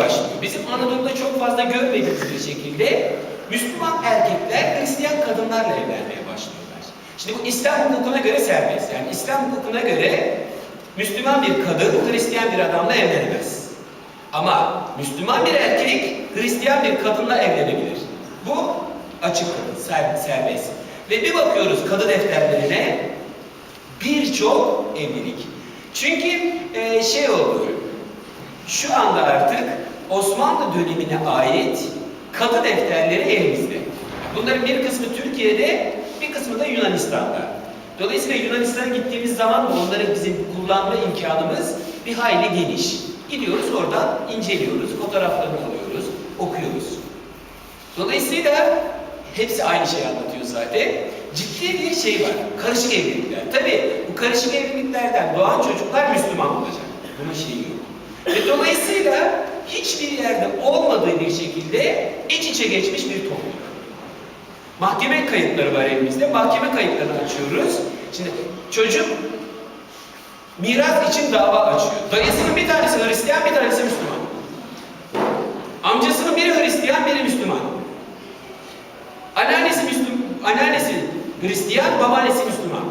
başlıyor. Bizim Anadolu'da çok fazla görmediğimiz bir şekilde Müslüman erkekler Hristiyan kadınlarla evlenmeye başlıyorlar. Şimdi bu İslam hukukuna göre serbest. Yani İslam hukukuna göre Müslüman bir kadın Hristiyan bir adamla evlenemez. Ama Müslüman bir erkek Hristiyan bir kadınla evlenebilir. Bu açık ser- serbest. Ve bir bakıyoruz kadı defterlerine birçok evlilik. Çünkü e, şey oldu, şu anda artık Osmanlı dönemine ait kadı defterleri elimizde. Bunların bir kısmı Türkiye'de, bir kısmı da Yunanistan'da. Dolayısıyla Yunanistan'a gittiğimiz zaman onların bizim kullanma imkanımız bir hayli geniş. Gidiyoruz oradan inceliyoruz, fotoğraflarını alıyoruz, okuyoruz. Dolayısıyla hepsi aynı şeyi anlatıyor zaten. Ciddi bir şey var. Karışık evlilikler. Tabii bu karışık evliliklerden doğan çocuklar Müslüman olacak. Bunun şeyi yok. Ve dolayısıyla hiçbir yerde olmadığı bir şekilde iç içe geçmiş bir toplum. Mahkeme kayıtları var elimizde. Mahkeme kayıtlarını açıyoruz. Şimdi çocuk miras için dava açıyor. Dayısının bir tanesi Hristiyan, bir tanesi Müslüman. Amcasının biri Hristiyan, biri Müslüman. Anneannesi Müslüman, anneannesi Hristiyan, babaannesi Müslüman.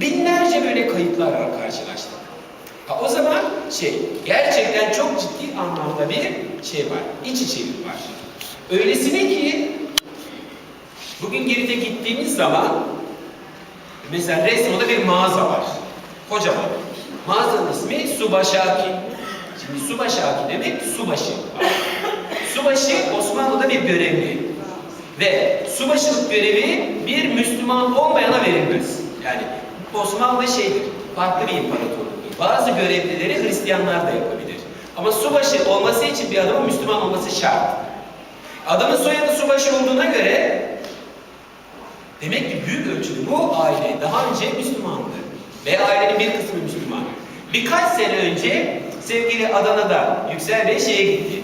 Binlerce böyle kayıtlarla karşılaştık. Ha, o zaman şey, gerçekten çok ciddi anlamda bir şey var, iç içelik var. Öylesine ki, bugün geride gittiğimiz zaman, mesela Resmo'da bir mağaza var. Kocaman. Mağazanın ismi Subaşaki. Şimdi Subaşaki demek subaşı. Subaşı Osmanlı'da bir görevli. Ve subaşılık görevi bir Müslüman olmayana verilmez. Yani Osmanlı şeydir, farklı bir imparatorluktur. Bazı görevlileri Hristiyanlar da yapabilir. Ama subaşı olması için bir adamın Müslüman olması şart. Adamın soyadı subaşı olduğuna göre demek ki büyük ölçüde bu aile daha önce Müslümandı. Ve ailenin bir kısmı Müslüman. Birkaç sene önce sevgili Adana'da Yüksel Bey şeye gitti.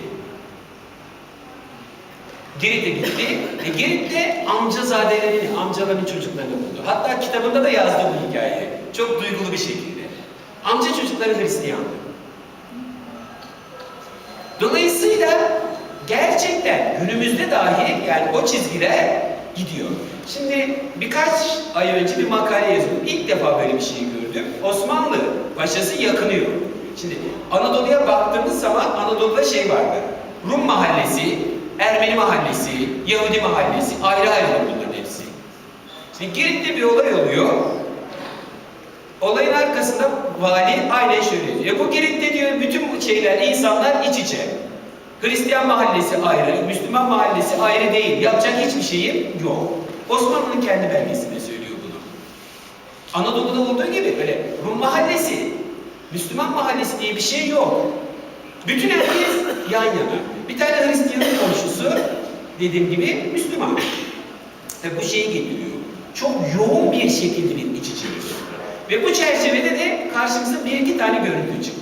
Girit'e gitti ve Girit'te amcazadelerini, amcaların çocuklarını buldu. Hatta kitabında da yazdı bu hikayeyi. Çok duygulu bir şekilde. Amca çocukları Hristiyandı. Dolayısıyla gerçekten günümüzde dahi yani o çizgiler gidiyor. Şimdi birkaç ay önce bir makale yazdım. İlk defa böyle bir şey gördüm. Osmanlı paşası yakınıyor. Şimdi Anadolu'ya baktığımız zaman Anadolu'da şey vardı. Rum mahallesi, Ermeni mahallesi, Yahudi mahallesi ayrı ayrı bunların hepsi. Şimdi Girit'te bir olay oluyor. Olayın arkasında vali aynen şöyle diyor. Bu Girit'te diyor bütün şeyler, insanlar iç içe. Hristiyan mahallesi ayrı, Müslüman mahallesi ayrı değil. Yapacak hiçbir şeyim yok. Osmanlı'nın kendi belgesinde söylüyor bunu. Anadolu'da olduğu gibi böyle Rum mahallesi, Müslüman mahallesi diye bir şey yok. Bütün herkes yan yana. Bir tane Hristiyanın komşusu dediğim gibi Müslüman. Ve bu şeyi getiriyor. Çok yoğun bir şekilde bir iç içelik. Ve bu çerçevede de karşımıza bir iki tane görüntü çıktı.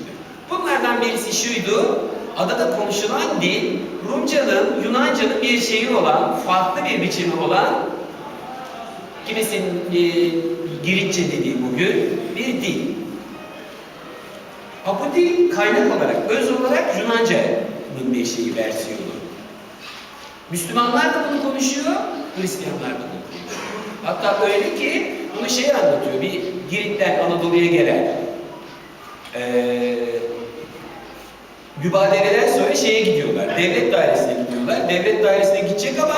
Bunlardan birisi şuydu. Adada konuşulan dil, Rumcanın, Yunanca'nın bir şeyi olan, farklı bir biçimi olan, kimisinin e, Giritçe dediği bugün bir dil. Ha bu dil kaynak olarak, öz olarak Yunanca'nın bir şeyi, versiyonu. Müslümanlar da bunu konuşuyor, Hristiyanlar da bunu konuşuyor. Hatta öyle ki bunu şey anlatıyor, bir Girit'ten Anadolu'ya gelen eee mübadeleden sonra şeye gidiyorlar, devlet dairesine gidiyorlar. Devlet dairesine gidecek ama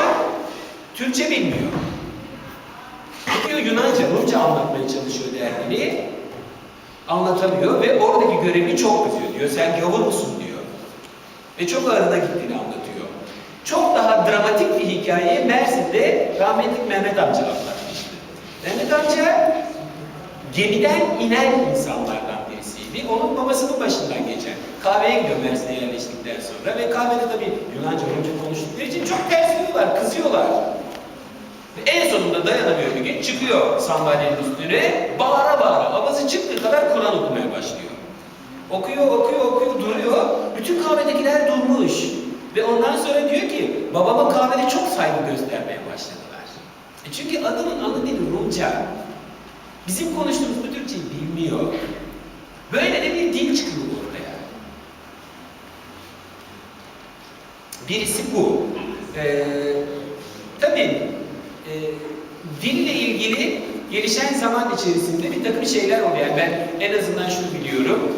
Türkçe bilmiyor. Gidiyor Yunanca, Rumca anlatmaya çalışıyor derdini. Anlatamıyor ve oradaki görevli çok kızıyor diyor. Sen gavur musun diyor. Ve çok ağrına gittiğini anlatıyor. Çok daha dramatik bir hikayeyi Mersin'de rahmetli Mehmet amca anlatmıştı. Mehmet amca gemiden inen insanlardan birisiydi. Onun babasının başından geçen. Kahveye gidiyor Mersin'e yerleştikten sonra ve kahvede tabii Yunanca, Rumca konuştukları için çok tersliyorlar, kızıyorlar. Ve en sonunda dayanamıyor bir gün, çıkıyor sandalyenin üstüne, bağıra bağıra, avazı çıktığı kadar Kur'an okumaya başlıyor. Okuyor, okuyor, okuyor, duruyor. Bütün kahvedekiler durmuş. Ve ondan sonra diyor ki, babama kahvede çok saygı göstermeye başladılar. E çünkü adamın ana dili Rumca. Bizim konuştuğumuz bu Türkçeyi bilmiyor. Böyle de bir dil çıkıyor ortaya. Birisi bu. Ee, tabii e, dille ilgili gelişen zaman içerisinde bir takım şeyler oluyor. Ben en azından şunu biliyorum.